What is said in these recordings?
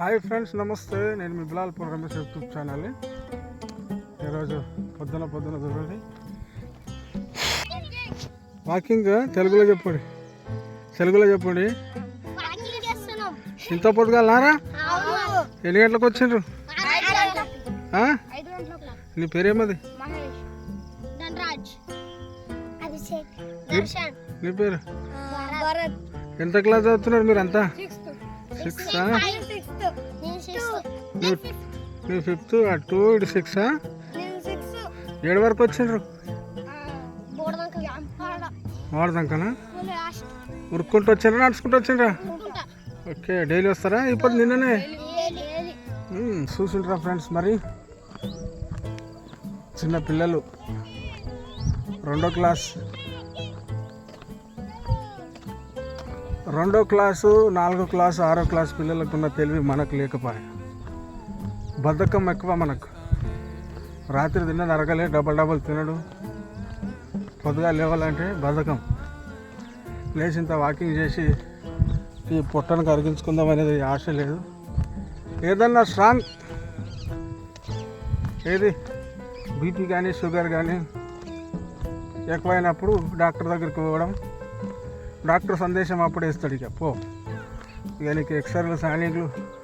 Hi friends నమస్తే. నేను మీ బిలాల్పూర్ రమేష్ యూట్యూబ్ ఛానల్. ఈరోజు పొద్దున పొద్దున చూడండి. వాకింగ్ తెలుగులో చెప్పండి. తెలుగులో చెప్పండి. ఇంత పొద్దుగాలనారా అవును ఎన్ని గంటలకు వచ్చిండ్రు? నీ పేరేమది? నీ పేరు? ఎంత క్లాస్ చదువుతున్నారు మీరు అంతా సిక్స్త్ నువ్వు ఫిఫ్త్ టూ ఇటు సిక్స్ ఏడు వరకు వచ్చిండ్రు? వాడదాకనా ఉరుక్కుంటూ వచ్చిండ్రా నడుచుకుంటూ వచ్చిండ్రా? ఓకే డైలీ వస్తారా? ఇప్పుడు నిన్ననే? మ్మ్, చూసుంటారా ఫ్రెండ్స్ మరి. చిన్న పిల్లలు. రెండో క్లాస్. రెండో క్లాసు నాలుగో క్లాసు ఆరో క్లాస్ పిల్లలకు ఉన్న తెలివి మనకు లేకపోయా? బద్ధకం ఎక్కువ మనకు. రాత్రి తిన్న అరగలే డబల్ డబల్ తినడు. పొద్దుగా లేవాలంటే బద్ధకం. లేచి ఇంత వాకింగ్ చేసి ఈ పొట్టను కరిగించుకుందాం అనేది ఆశ లేదు. ఏదన్నా స్ట్రాంగ్ ఏది? బీపీ కానీ షుగర్ కానీ ఎక్కువైనప్పుడు డాక్టర్ దగ్గరికి పోవడం. డాక్టర్ సందేశం అప్పుడే ఇస్తాడు ఇక పో. ఇక నీకు ఎక్సర్లు సానిగ్లు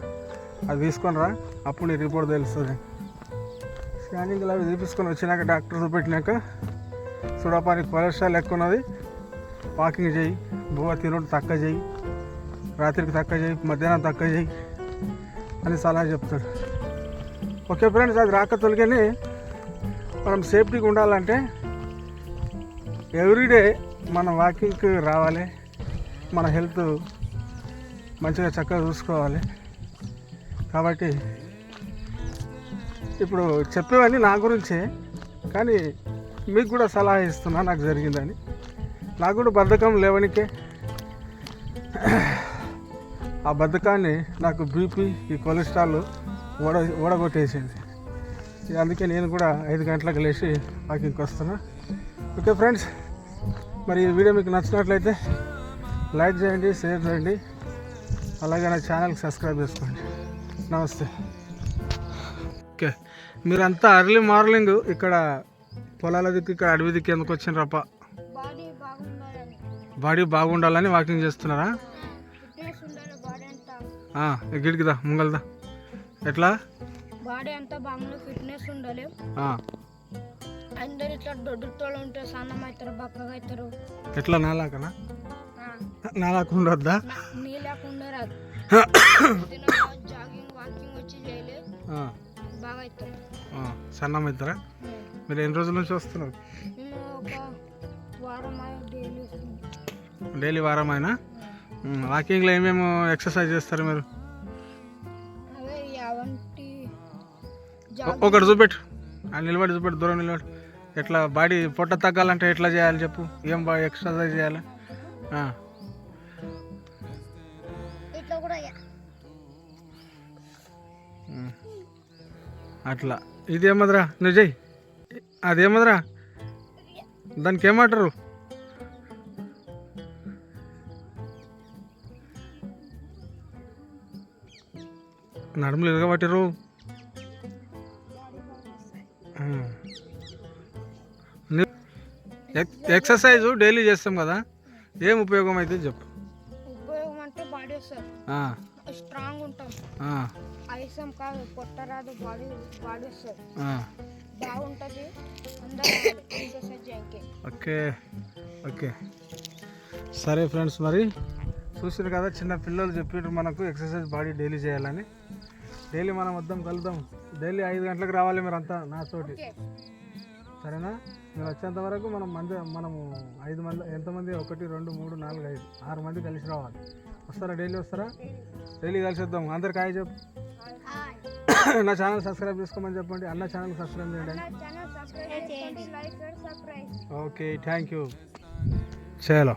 అది తీసుకొని రా అప్పుడు నీ రిపోర్ట్ తెలుస్తుంది. స్కానింగ్లు అవి తీపించుకొని వచ్చినాక డాక్టర్ చూపెట్టినాక చూడపా నీకు కొలెస్ట్రాల్ ఎక్కువ ఉన్నది. వాకింగ్ చేయి బువ్వ తినడం తక్కువ చేయి రాత్రికి తక్కువ చేయి మధ్యాహ్నం తక్కువ చేయి అని సలహా చెప్తాడు. ఓకే ఫ్రెండ్స్ అది రాక తొలగని మనం సేఫ్టీగా ఉండాలంటే ఎవ్రీడే మనం వాకింగ్కి రావాలి. మన హెల్త్ మంచిగా చక్కగా చూసుకోవాలి. కాబట్టి ఇప్పుడు చెప్పేవన్నీ నా గురించే కానీ మీకు కూడా సలహా ఇస్తున్నా నాకు జరిగిందని. నాకు కూడా బద్ధకం లేవనికే ఆ బద్ధకాన్ని నాకు బీపీ ఈ కొలెస్ట్రాల్ ఓడ ఓడగొట్టేసింది. అందుకే నేను కూడా ఐదు గంటలకు లేచి వాకింగ్కి వస్తున్నా. ఓకే ఫ్రెండ్స్ మరి ఈ వీడియో మీకు నచ్చినట్లయితే లైక్ చేయండి షేర్ చేయండి. అలాగే నా ఛానల్కి సబ్స్క్రైబ్ చేసుకోండి. నమస్తే. ఓకే. మీరంతా అర్లీ మార్నింగ్ ఇక్కడ పొలాల దిక్కు ఇక్కడ అడవి దిక్కు ఎందుకు బాడీ బాగుండాలని. బాడీ బాగుండాలని వాకింగ్ చేస్తున్నారా? గిడికిదా ముంగల్దా. ఎట్లా? బాడీ అంతా ఫిట్నెస్ ఉండాలి. అందరు ఇట్లా దొడ్డుతో ఉంటే సన్నం అవుతారు బక్కగా అవుతారు ఎట్లా నాలాకనా? నాలాకు ఉండొద్దా నీ లేకుండా రాదు వచ్చి చేయలే ఆ, బాగా అవుతారు ఆ, సన్నం అవుతారా మీరు ఎన్ని రోజుల నుంచి వస్తున్నారు? డైలీ వారం అయినా వాకింగ్లో ఏమేమి ఎక్సర్సైజ్ చేస్తారు మీరు? ఒకటి చూపెట్టు. ఆ నిలబడి చూపెట్టు దూరం నిలబడి. ఎట్లా బాడీ పొట్ట తగ్గాలంటే ఎట్లా చేయాలి చెప్పు? ఏం బా ఎక్సర్సైజ్ చేయాలి? అట్లా. ఇదేమదరా నువ్వు చెయ్యి. అదేమదరా దానికి ఏమంటారు? నడుములు ఎరగబట్టిరు ఎక్సర్సైజ్ డైలీ చేస్తాం కదా ఏం ఉపయోగం అయితే చెప్పు. ఉపయోగం అంటే బాడీ స్ట్రాంగ్ ఉంటాం. ఆయుసం కాదు పొట్ట రాదు బాడీ బాడీ వస్తుంది. బాగుంటుంది ఓకే ఓకే. సరే ఫ్రెండ్స్ మరి చూసారు కదా చిన్న పిల్లలు చెప్పారు మనకు ఎక్సర్సైజ్ బాడీ డైలీ చేయాలని. డైలీ మనం వద్దాం కలుద్దాం. డైలీ ఐదు గంటలకు రావాలి మీరు అంతా నాతోటి సరేనా? మీరు వచ్చేంత వరకు మనం మంది మనము ఐదు మంది ఎంతమంది? ఒకటి రెండు మూడు నాలుగు ఐదు ఆరు మంది కలిసి రావాలి. వస్తారా? డైలీ వస్తారా? డైలీ కలిసి వద్దాం. అందరికి హాయ్ చెప్పు. నా ఛానల్ సబ్స్క్రైబ్ చేసుకోమని చెప్పండి. అన్న ఛానల్ సబ్స్క్రైబ్ చేయండి. Okay thank you. చలో